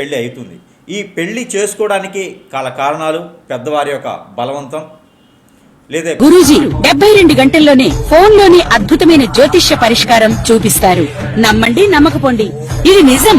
పెళ్ళి అవుతుంది ఈ పెళ్ళి చేసుకోవడానికి కాల కారణాలు పెద్దవారి యొక్క బలవంతం లేదా గురూజీ డెబ్బై రెండు గంటల్లోనే ఫోన్లోని అద్భుతమైన జ్యోతిష్య పరిష్కారం చూపిస్తారు. నమ్మండి నమ్మకపోండి. ఇది నిజం.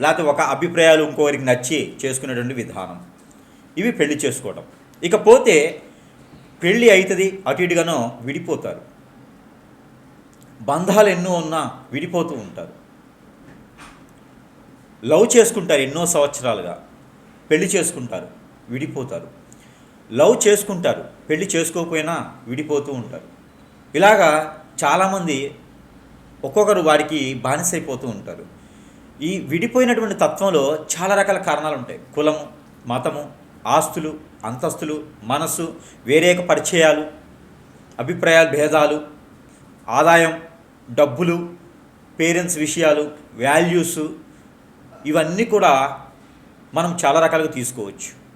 లేకపోతే ఒక అభిప్రాయాలు ఇంకోరికి నచ్చి చేసుకునేటువంటి విధానం. ఇవి పెళ్ళి చేసుకోవడం ఇకపోతే పెళ్ళి అవుతుంది అటు ఇటుగానో విడిపోతారు. బంధాలు ఎన్నో ఉన్నా విడిపోతూ ఉంటారు. లవ్ చేసుకుంటారు ఎన్నో సంవత్సరాలుగా. పెళ్ళి చేసుకుంటారు విడిపోతారు. లవ్ చేసుకుంటారు పెళ్ళి చేసుకోకపోయినా విడిపోతూ ఉంటారు. ఇలాగా చాలామంది ఒక్కొక్కరు వారికి బానిసైపోతూ ఉంటారు. ఈ విడిపోయినటువంటి తత్వంలో చాలా రకాల కారణాలు ఉంటాయి. కులము మతము ఆస్తులు అంతస్తులు మనస్సు వేరేక పరిచయాలు అభిప్రాయాలు భేదాలు ఆదాయం డబ్బులు పేరెంట్స్ విషయాలు వాల్యూస్ ఇవన్నీ కూడా మనం చాలా రకాలుగా తీసుకోవచ్చు.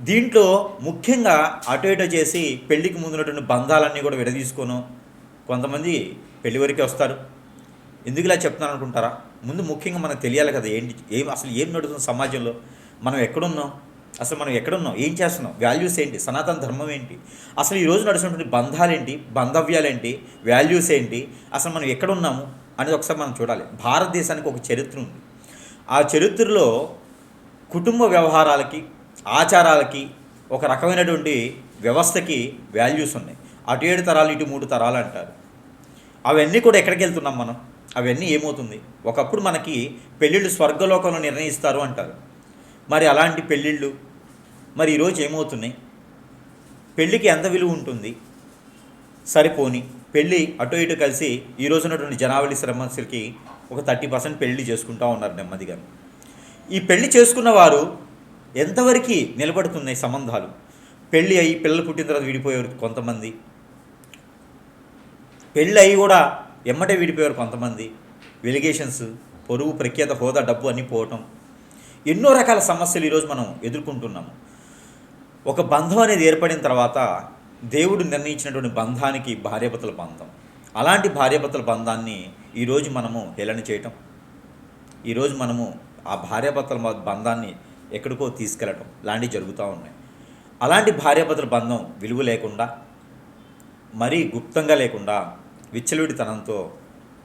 దీంట్లో ముఖ్యంగా అటు ఇటు చేసి పెళ్ళికి ముందున్నటువంటి బంధాలన్నీ కూడా విడదీసుకోను. కొంతమంది పెళ్ళి వరకే వస్తారు. ఎందుకు ఇలా చెప్తున్నాను అనుకుంటారా ముందు ముఖ్యంగా మనకు తెలియాలి కదా ఏంటి ఏం అసలు ఏం నడుస్తుంది సమాజంలో? మనం ఎక్కడున్నాం? అసలు మనం ఎక్కడున్నాం? ఏం చేస్తున్నాం? వాల్యూస్ ఏంటి? సనాతన ధర్మం ఏంటి? అసలు ఈ రోజు నడుస్తున్నటువంటి బంధాలేంటి? బంధవ్యాలేంటి? వాల్యూస్ ఏంటి? అసలు మనం ఎక్కడున్నాము అనేది ఒకసారి మనం చూడాలి. భారతదేశానికి ఒక చరిత్ర ఉంది. ఆ చరిత్రలో కుటుంబ వ్యవహారాలకి ఆచారాలకి ఒక రకమైనటువంటి వ్యవస్థకి వాల్యూస్ ఉన్నాయి. అటు ఏడు తరాలు ఇటు మూడు తరాలు అంటారు. అవన్నీ కూడా ఎక్కడికి వెళ్తున్నాం మనం? అవన్నీ ఏమవుతుంది? ఒకప్పుడు మనకి పెళ్ళిళ్ళు స్వర్గలోకంలో నిర్ణయిస్తారు అంటారు. మరి అలాంటి పెళ్ళిళ్ళు మరి ఈరోజు ఏమవుతున్నాయి? పెళ్ళికి ఎంత విలువ ఉంటుంది? సరిపోని పెళ్ళి అటు ఇటు కలిసి ఈ రోజున్నటువంటి జనావళి శ్రమస్కి ఒక థర్టీ పర్సెంట్ పెళ్ళి చేసుకుంటూ ఉన్నారు నెమ్మదిగా. ఈ పెళ్ళి చేసుకున్న వారు ఎంతవరకు నిలబడుతున్నాయి సంబంధాలు? పెళ్ళి అయ్యి పిల్లలు పుట్టిన తర్వాత విడిపోయారు కొంతమంది. పెళ్ళి అయ్యి కూడా ఎమ్మటే విడిపోయారు కొంతమంది. వెలిగేషన్స్ పొరుగు ప్రఖ్యాత హోదా డబ్బు అన్నీ పోవటం. ఎన్నో రకాల సమస్యలు ఈరోజు మనం ఎదుర్కొంటున్నాము. ఒక బంధం అనేది ఏర్పడిన తర్వాత దేవుడు నిర్ణయించినటువంటి బంధానికి భార్యాభర్తల బంధం. అలాంటి భార్యాభర్తల బంధాన్ని ఈరోజు మనము హేళన చేయటం. ఈరోజు మనము ఆ భార్యాభర్తల బంధాన్ని ఎక్కడికో తీసుకెళ్ళటం లాంటివి జరుగుతూ ఉన్నాయి. అలాంటి భార్యాభర్తల బంధం విలువ లేకుండా మరీ గుప్తంగా లేకుండా విచ్చలవిడితనంతో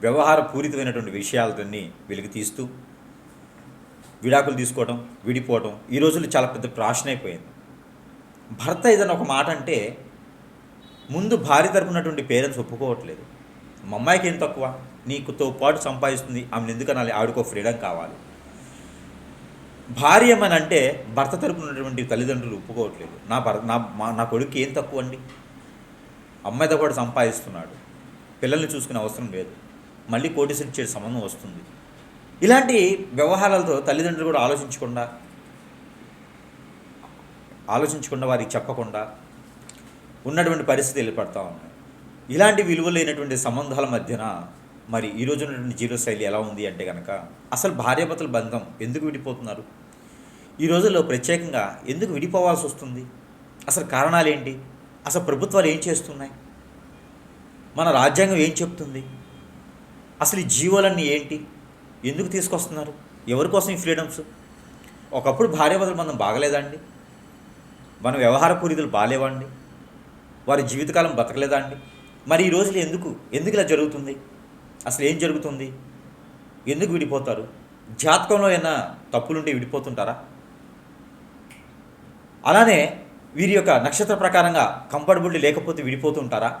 వ్యవహార పూరితమైనటువంటి విషయాలన్నీ వెలికి తీస్తూ విడాకులు తీసుకోవడం విడిపోవడం ఈ రోజుల్లో చాలా పెద్ద ప్రాషన్ అయిపోయింది భర్త ఏదైనా ఒక మాట అంటే ముందు భార్య తరపునటువంటి పేరెంట్స్ ఒప్పుకోవట్లేదు. మా అమ్మాయికి ఏం తక్కువ? నీకుతో పాటు సంపాదిస్తుంది ఆమెను ఎందుకనాలి? ఆవిడకో ఫ్రీడమ్ కావాలి. భార్య ఏమని అంటే భర్త తరపునటువంటి ఉన్నటువంటి తల్లిదండ్రులు ఒప్పుకోవట్లేదు. నా భర్త నా మా- నా కొడుకు ఏం తక్కువ అండి అమ్మాయితో కూడా సంపాదిస్తున్నాడు. పిల్లల్ని చూసుకునే అవసరం లేదు. మళ్ళీ కోటీసులు ఇచ్చే సంబంధం వస్తుంది. ఇలాంటి వ్యవహారాలతో తల్లిదండ్రులు కూడా ఆలోచించకుండా ఆలోచించకుండా వారికి చెప్పకుండా ఉన్నటువంటి పరిస్థితి వెళ్ళిపడతా ఉన్నాయి. ఇలాంటి విలువ లేనటువంటి సంబంధాల మధ్యన మరి ఈ రోజు ఉన్నటువంటి జీవనశైలి ఎలా ఉంది అంటే కనుక అసలు భార్యాభర్తల బంధం ఎందుకు విడిపోతున్నారు? ఈ రోజుల్లో ప్రత్యేకంగా ఎందుకు విడిపోవాల్సి వస్తుంది? అసలు కారణాలు ఏంటి? అసలు ప్రభుత్వాలు ఏం చేస్తున్నాయి? మన రాజ్యాంగం ఏం చెప్తుంది? అసలు ఈ జీవోలన్నీ ఏంటి? ఎందుకు తీసుకొస్తున్నారు? ఎవరి కోసం ఈ ఫ్రీడమ్స్? ఒకప్పుడు భార్యాభర్తలు మనం బాగలేదండి మన వ్యవహార పూరితులు బాగాలేవండి వారి జీవితకాలం బతకలేదా అండి? మరి ఈ రోజులు ఎందుకు? ఎందుకు ఇలా జరుగుతుంది? అసలు ఏం జరుగుతుంది? ఎందుకు విడిపోతారు? జాతకంలో ఏమైనా తప్పులుంటే విడిపోతుంటారా? అలానే వీరి యొక్క నక్షత్ర ప్రకారంగా కంఫర్టబిలిటీ లేకపోతే విడిపోతుంటారా?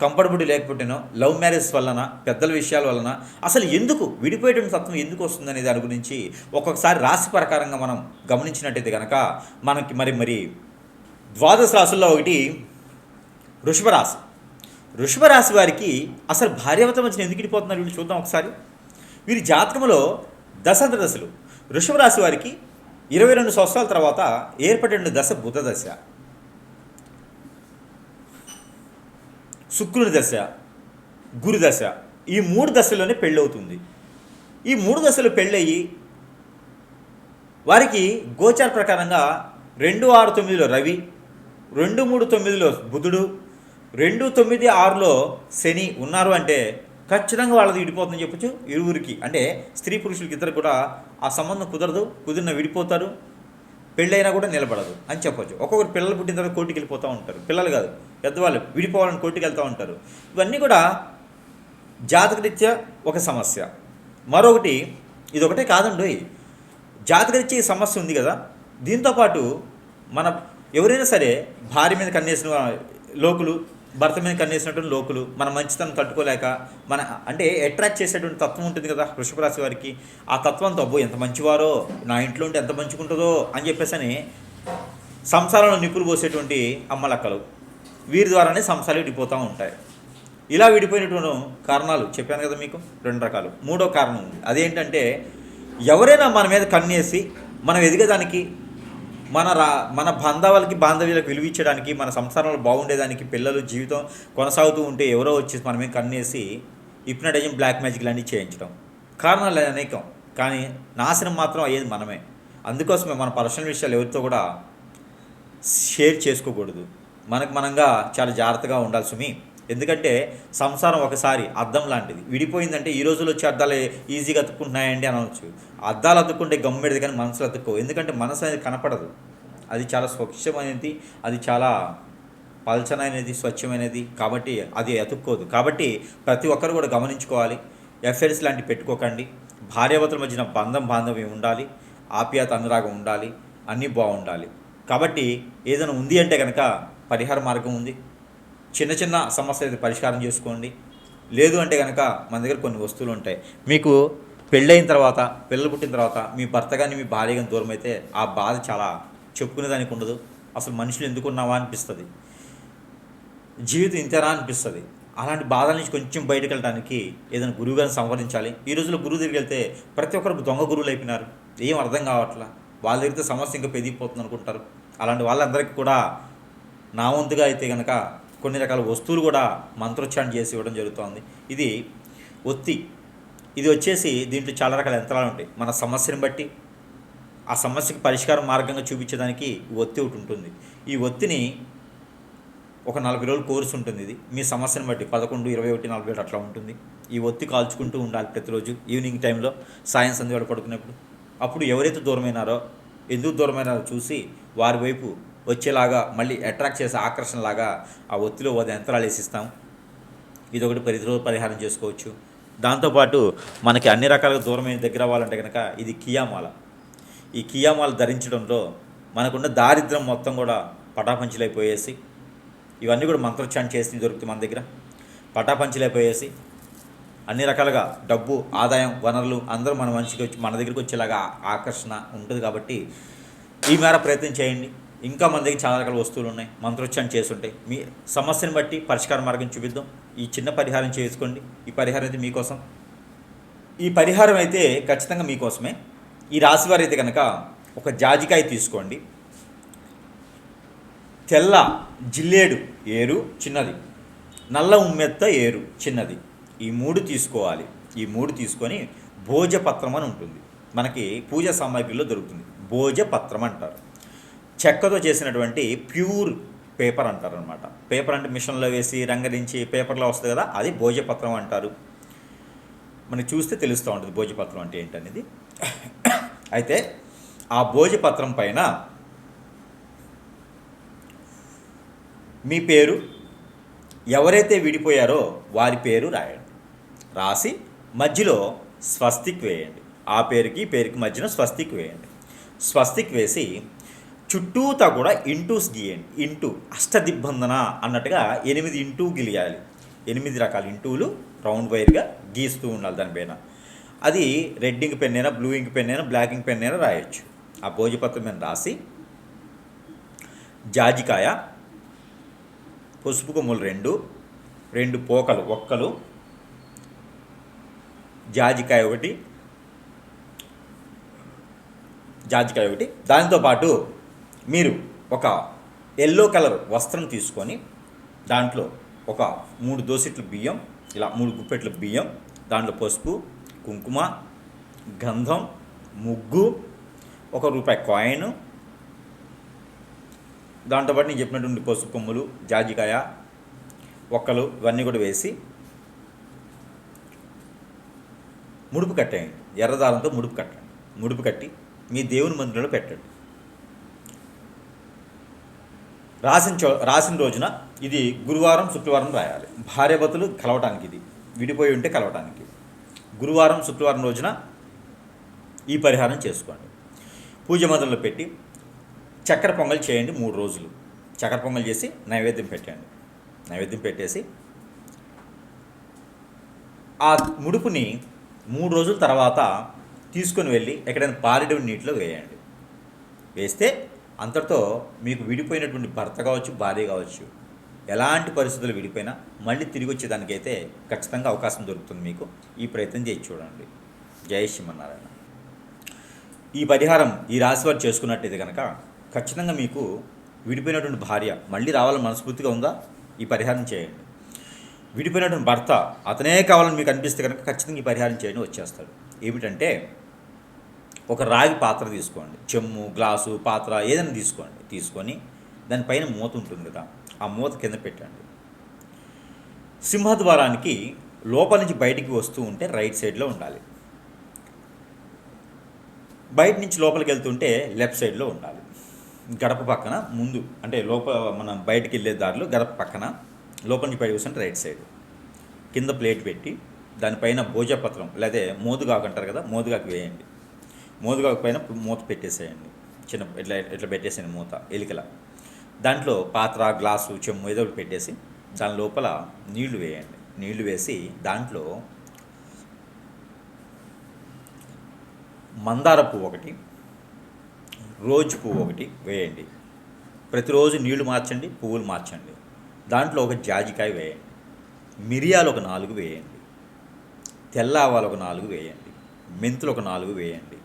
కంఫర్టబుల్ లేకపోతేనో లవ్ మ్యారేజ్ వలన పెద్దల విషయాల వలన అసలు ఎందుకు విడిపోయేటువంటి తత్వం ఎందుకు వస్తుందనే దాని గురించి ఒక్కొక్కసారి రాశి ప్రకారంగా మనం గమనించినట్టయితే కనుక మనకి మరి మరి ద్వాదశ రాశుల్లో ఒకటి వృషభరాశి రాశి. వారికి అసలు భార్యవత మధ్యన ఎందుకు విడిపోతున్నారు వీళ్ళు చూద్దాం ఒకసారి. వీరి జాతకంలో దశాంత దశలు. వృషభరాశి వారికి ఇరవై రెండు సంవత్సరాల తర్వాత ఏర్పడిన దశ బుధ దశ. శుక్రుని దశ గురు దశ ఈ మూడు దశల్లోనే పెళ్ళవుతుంది. ఈ మూడు దశలు పెళ్ళయి వారికి గోచార ప్రకారంగా రెండు ఆరు తొమ్మిదిలో రవి రెండు మూడు తొమ్మిదిలో బుధుడు రెండు తొమ్మిది ఆరులో శని ఉన్నారు అంటే ఖచ్చితంగా వాళ్ళది విడిపోతుందని చెప్పొచ్చు. ఇరువురికి అంటే స్త్రీ పురుషులకి ఇద్దరు కూడా ఆ సంబంధం కుదరదు కుదిరిన విడిపోతారు. పెళ్ళైనా కూడా నిలబడదు అని చెప్పొచ్చు. ఒక్కొక్కరు పిల్లలు పుట్టిన తర్వాత కోర్టుకి వెళ్ళిపోతూ ఉంటారు. పిల్లలు కాదు పెద్దవాళ్ళు విడిపోవాలని కోర్టుకి వెళ్తూ ఉంటారు. ఇవన్నీ కూడా జాతకరీత్యా ఒక సమస్య. మరొకటి ఇది ఒకటే కాదండి జాతకరీత్యా ఈ సమస్య ఉంది కదా. దీంతోపాటు మన ఎవరైనా సరే భార్య మీద కన్నేసిన లోకులు భర్త మీద కన్నేసినటువంటి లోకులు మన మంచితనం తట్టుకోలేక మన అంటే అట్రాక్ట్ చేసేటువంటి తత్వం ఉంటుంది కదా వృషభ రాశి వారికి. ఆ తత్వంతో అబ్బో ఎంత మంచివారో నా ఇంట్లో ఉంటే ఎంత మంచుకుంటుందో అని చెప్పేసి అని సంసారంలో నిప్పులు పోసేటువంటి అమ్మలక్కలు. వీరి ద్వారానే సంసారాలు విడిపోతూ ఉంటాయి. ఇలా విడిపోయినటువంటి కారణాలు చెప్పాను కదా మీకు రెండు రకాలు. మూడో కారణం ఉంది. అదేంటంటే ఎవరైనా మన మీద కన్నేసి మనం ఎదిగేదానికి మన రా మన బంధవాళ్ళకి బాంధవ్యులకు విలువించడానికి మన సంసారంలో బాగుండేదానికి పిల్లలు జీవితం కొనసాగుతూ ఉంటే ఎవరో వచ్చేసి మనమే కన్నేసి హిప్నటైజం బ్లాక్ మ్యాజిక్ లాంటివి చేయించడం. కారణాలు అనేకం. కానీ నాశనం మాత్రం అయ్యేది మనమే. అందుకోసమే మన పర్సనల్ విషయాలు ఎవరితో కూడా షేర్ చేసుకోకూడదు. మనకు మనంగా చాలా జాగ్రత్తగా ఉండాలి సుమి. ఎందుకంటే సంసారం ఒకసారి అద్దం లాంటిది. విడిపోయిందంటే ఈ రోజుల్లో వచ్చే అద్దాలు ఈజీగా అతుక్కుంటున్నాయండి అనవచ్చు అద్దాలు అతుక్కుంటే గమ్మెడది కానీ మనసులు అతుక్కో ఎందుకంటే మనసు అనేది కనపడదు. అది చాలా స్వచ్ఛమైనది అది చాలా పల్చనైనది స్వచ్ఛమైనది. కాబట్టి అది అతుక్కోదు. కాబట్టి ప్రతి ఒక్కరు కూడా గమనించుకోవాలి. ఎఫ్ఐఆర్స్ లాంటివి పెట్టుకోకండి. భార్యాభర్తల మధ్యన బంధం బాంధవ్యం ఉండాలి. ఆప్యాయత అనురాగం ఉండాలి. అన్నీ బాగుండాలి. కాబట్టి ఏదైనా ఉంది అంటే కనుక పరిహార మార్గం ఉంది. చిన్న చిన్న సమస్యలు అయితే పరిష్కారం చేసుకోండి. లేదు అంటే కనుక మన దగ్గర కొన్ని వస్తువులు ఉంటాయి. మీకు పెళ్ళైన తర్వాత పిల్లలు పుట్టిన తర్వాత మీ భర్త కానీ మీ భార్య కానీ దూరం అయితే ఆ బాధ చాలా చెప్పుకునేదానికి ఉండదు. అసలు మనుషులు ఎందుకు ఉన్నావా అనిపిస్తుంది. జీవితం ఇంతేనా అనిపిస్తుంది. అలాంటి బాధల నుంచి కొంచెం బయటకు వెళ్ళడానికి ఏదైనా గురువు గారిని సంప్రదించాలి. ఈ రోజుల్లో గురువు దగ్గరికి వెళ్తే ప్రతి ఒక్కరికి దొంగ గురువులు అయిపోయినారు. ఏం అర్థం కావట్లా? వాళ్ళ దగ్గరితో సమస్య ఇంకా పెరిగిపోతుంది అనుకుంటారు అలాంటి వాళ్ళందరికీ కూడా నా వంతుగా అయితే కనుక కొన్ని రకాల వస్తువులు కూడా మంత్రోచ్చారణ చేసి ఇవ్వడం జరుగుతోంది. ఇది ఒత్తి. ఇది వచ్చేసి దీంట్లో చాలా రకాల యంత్రాలు ఉంటాయి. మన సమస్యను బట్టి ఆ సమస్యకి పరిష్కారం మార్గంగా చూపించడానికి ఈ ఒత్తి ఒకటి ఉంటుంది. ఈ ఒత్తిని ఒక నలభై రోజులు కోర్సు ఉంటుంది ఇది. మీ సమస్యను బట్టి పదకొండు ఇరవై ఒకటి నలభై ఒకటి అట్లా ఉంటుంది. ఈ ఒత్తి కాల్చుకుంటూ ఉండాలి ప్రతిరోజు. ఈవినింగ్ టైంలో సాయం సంధ్య పడుకునేప్పుడు. అప్పుడు ఎవరైతే దూరమైనారో ఎందుకు దూరమైన చూసి వారి వైపు వచ్చేలాగా మళ్ళీ అట్రాక్ట్ చేసే ఆకర్షణలాగా ఆ ఒత్తిలో ఓ యంత్రాలు వేసిస్తాం ఇది ఒకటి ప్రతిరోజు పరిహారం చేసుకోవచ్చు. దాంతోపాటు మనకి అన్ని రకాలుగా దూరమైన దగ్గర అవ్వాలంటే కనుక ఇది కియామాల ఈ కియామాల ధరించడంలో మనకున్న దారిద్రం మొత్తం కూడా పటాపంచులైపోయేసి ఇవన్నీ కూడా మంత్రోచ్చారణ చేసి దొరుకుతుంది మన దగ్గర. పటాపంచులైపోయేసి అన్ని రకాలుగా డబ్బు ఆదాయం వనరులు అందరూ మన మనిషికి వచ్చి మన దగ్గరికి వచ్చేలాగా ఆకర్షణ ఉంటుంది కాబట్టి ఈ మేర ప్రయత్నం చేయండి. ఇంకా మన దగ్గర చాలా రకాల వస్తువులు ఉన్నాయి. మంత్రోచ్చారణ చేస్తుంటాయి మీ సమస్యను బట్టి పరిష్కార మార్గం చూపిద్దాం. ఈ చిన్న పరిహారం చేసుకోండి. ఈ పరిహారం అయితే మీకోసం. ఈ పరిహారం అయితే ఖచ్చితంగా మీకోసమే. ఈ రాశి వారు అయితే కనుక ఒక జాజికాయ తీసుకోండి. తెల్ల జిల్లేడు ఏరు చిన్నది. నల్ల ఉమ్మెత్త ఏరు చిన్నది. ఈ మూడు తీసుకోవాలి. ఈ మూడు తీసుకొని భోజపత్రం అని ఉంటుంది. మనకి పూజ సామాగ్రిలో దొరుకుతుంది. భోజపత్రం అంటారు. చెక్కతో చేసినటువంటి ప్యూర్ పేపర్ అంటారు అనమాట పేపర్ అంటే మిషన్లో వేసి రంగరించి పేపర్లో వస్తుంది కదా అది భోజపత్రం అంటారు. మనకి చూస్తే తెలుస్తూ ఉంటుంది భోజపత్రం అంటే ఏంటనేది. అయితే ఆ భోజపత్రం పైన మీ పేరు ఎవరైతే విడిపోయారో వారి పేరు రాయండి. రాసి మధ్యలో స్వస్తిక్ వేయండి. ఆ పేరుకి పేరుకి మధ్యన స్వస్తిక్ వేయండి. స్వస్తిక్ వేసి చుట్టూతా కూడా ఇంటూస్ గీయండి. ఇంటూ అష్టదిబ్బందన అన్నట్టుగా ఎనిమిది ఇంటూ గిలియాలి. ఎనిమిది రకాల ఇంటూలు రౌండ్ వైర్గా గీస్తూ ఉండాలి దానిపైన అది రెడ్ ఇంక్ పెన్ అయినా బ్లూ ఇంక్ పెన్ అయినా బ్లాక్ ఇంక్ పెన్ అయినా రాయొచ్చు. ఆ భోజపత్రం మీద రాసి జాజికాయ పసుపు కొమ్ములు రెండు రెండు పోకలు ఒక్కలు జాజికాయ ఒకటి జాజికాయ ఒకటి. దానితో పాటు మీరు ఒక ఎల్లో కలర్ వస్త్రం తీసుకొని దాంట్లో ఒక మూడు దోసెట్లు బియ్యం ఇలా మూడు గుప్పెట్ల బియ్యం దాంట్లో పసుపు కుంకుమ గంధం ముగ్గు ఒక రూపాయి కాయిన్. దాంతోపాటు నేను చెప్పినటువంటి పసుపు కొమ్ములు జాజికాయ ఒక్కలు ఇవన్నీ కూడా వేసి ముడుపు కట్టేయండి. ఎర్రదారంతో ముడుపు కట్టండి. ముడుపు కట్టి మీ దేవుని మందిరంలో పెట్టండి. రాసిన చో రాసిన రోజున ఇది గురువారం శుక్రవారం రాయాలి. భార్యభతులు కలవటానికి ఇది. విడిపోయి ఉంటే కలవటానికి గురువారం శుక్రవారం రోజున ఈ పరిహారం చేసుకోండి. పూజ మొదలు పెట్టి చక్కెర పొంగల్ చేయండి మూడు రోజులు. చక్కెర పొంగల్ చేసి నైవేద్యం పెట్టండి. నైవేద్యం పెట్టేసి ఆ ముడుపుని మూడు రోజుల తర్వాత తీసుకొని వెళ్ళి ఎక్కడైనా పారిడి నీటిలో వేయండి. వేస్తే అంతటితో మీకు విడిపోయినటువంటి భర్త కావచ్చు భార్య కావచ్చు ఎలాంటి పరిస్థితులు విడిపోయినా మళ్ళీ తిరిగి వచ్చేదానికైతే ఖచ్చితంగా అవకాశం దొరుకుతుంది మీకు. ఈ ప్రయత్నం చేసి చూడండి. జై శ్రీమన్నారాయణ. ఈ పరిహారం ఈ రాశి వారు చేసుకున్నట్టయితే కనుక ఖచ్చితంగా మీకు విడిపోయినటువంటి భార్య మళ్ళీ రావాలని మనస్ఫూర్తిగా ఉందా? ఈ పరిహారం చేయండి. విడిపోయినటువంటి భర్త అతనే కావాలని మీకు అనిపిస్తే కనుక ఖచ్చితంగా ఈ పరిహారం చేయని వచ్చేస్తాడు. ఏమిటంటే ఒక రాగి పాత్ర తీసుకోండి. చెమ్ము గ్లాసు పాత్ర ఏదైనా తీసుకోండి. తీసుకొని దానిపైన మూత ఉంటుంది కదా ఆ మూత కింద పెట్టండి. సింహద్వారానికి లోపల నుంచి బయటికి వస్తూ ఉంటే రైట్ సైడ్లో ఉండాలి. బయట నుంచి లోపలికి వెళ్తుంటే లెఫ్ట్ సైడ్లో ఉండాలి. గడప పక్కన ముందు అంటే లోపల మనం బయటికి వెళ్ళే దారిలో గడప పక్కన లోపల నుంచి పైకి వస్తుంటే రైట్ సైడ్. కింద ప్లేట్ పెట్టి దానిపైన భోజపత్రం లేదా మోదుగాకు అంటారు కదా మోదుగాకు వేయండి. మోదుగాకు పైన మూత పెట్టేసేయండి. చిన్న ఇట్లా ఇట్లా పెట్టేసేయండి మూత ఎలికల. దాంట్లో పాత్ర గ్లాసు చెమ్ము ఏదో ఒకటి పెట్టేసి దాని లోపల నీళ్ళు వేయండి. నీళ్ళు వేసి దాంట్లో మందార పువ్వు ఒకటి రోజు పువ్వు ఒకటి వేయండి. ప్రతిరోజు నీళ్ళు మార్చండి పువ్వులు మార్చండి. దాంట్లో ఒక జాజికాయ వేయండి. మిరియాలు ఒక నాలుగు వేయండి. తెల్ల ఆవాలు ఒక నాలుగు వేయండి. మెంతులు ఒక నాలుగు వేయండి.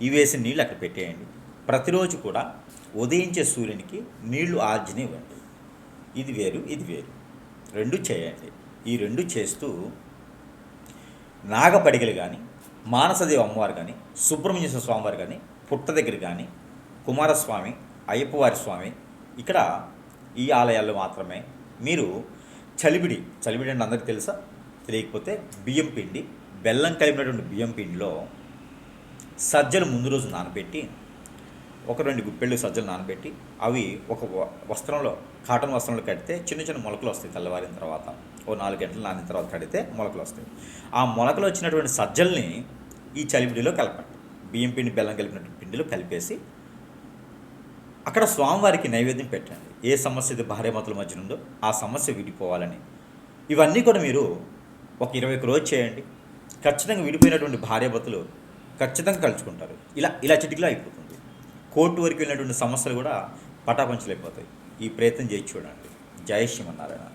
ఇవి వేసిన నీళ్ళు అక్కడ పెట్టేయండి. ప్రతిరోజు కూడా ఉదయించే సూర్యునికి నీళ్ళు ఆర్జనివ్వండి ఇది వేరు ఇది వేరు. రెండు చేయండి. ఈ రెండు చేస్తూ నాగపడిగలు కానీ మానసదేవి అమ్మవారు కానీ సుబ్రహ్మణ్య స్వామివారు కానీ పుట్ట దగ్గర కానీ కుమారస్వామి అయ్యప్పవారి స్వామి ఇక్కడ ఈ ఆలయాల్లో మాత్రమే. మీరు చలిబిడి చలిబిడి అంటే అందరికీ తెలుసా? తెలియకపోతే బియ్యం పిండి బెల్లం కలిపినటువంటి బియ్యం పిండిలో సజ్జలు ముందు రోజు నానబెట్టి ఒక రెండు గుప్పెళ్ళు సజ్జలు నానబెట్టి అవి ఒక వస్త్రంలో కాటన్ వస్త్రంలో కడితే చిన్న చిన్న మొలకలు వస్తాయి తెల్లవారిన తర్వాత. ఓ నాలుగు గంటలు నానిన తర్వాత కడితే మొలకలు వస్తాయి. ఆ మొలకలు వచ్చినటువంటి సజ్జల్ని ఈ చలిబిడిలో కలపండి. బియ్యం పిండి బెల్లం కలిపినటువంటి పిండిలో కలిపేసి అక్కడ స్వామివారికి నైవేద్యం పెట్టండి. ఏ సమస్య అయితే భార్యమతుల మధ్య ఉందో ఆ సమస్య విడిపోవాలని. ఇవన్నీ కూడా మీరు ఒక ఇరవై ఒక్క రోజు చేయండి. ఖచ్చితంగా విడిపోయినటువంటి భార్యభర్తలు ఖచ్చితంగా కలుసుకుంటారు. ఇలా ఇలా చిటికలో అయిపోతుంది. కోర్టు వరకు వెళ్ళినటువంటి సమస్యలు కూడా పటాపంచలైపోతాయి. ఈ ప్రయత్నం చేసి చూడండి. జయ శ్రీమన్నారాయణ.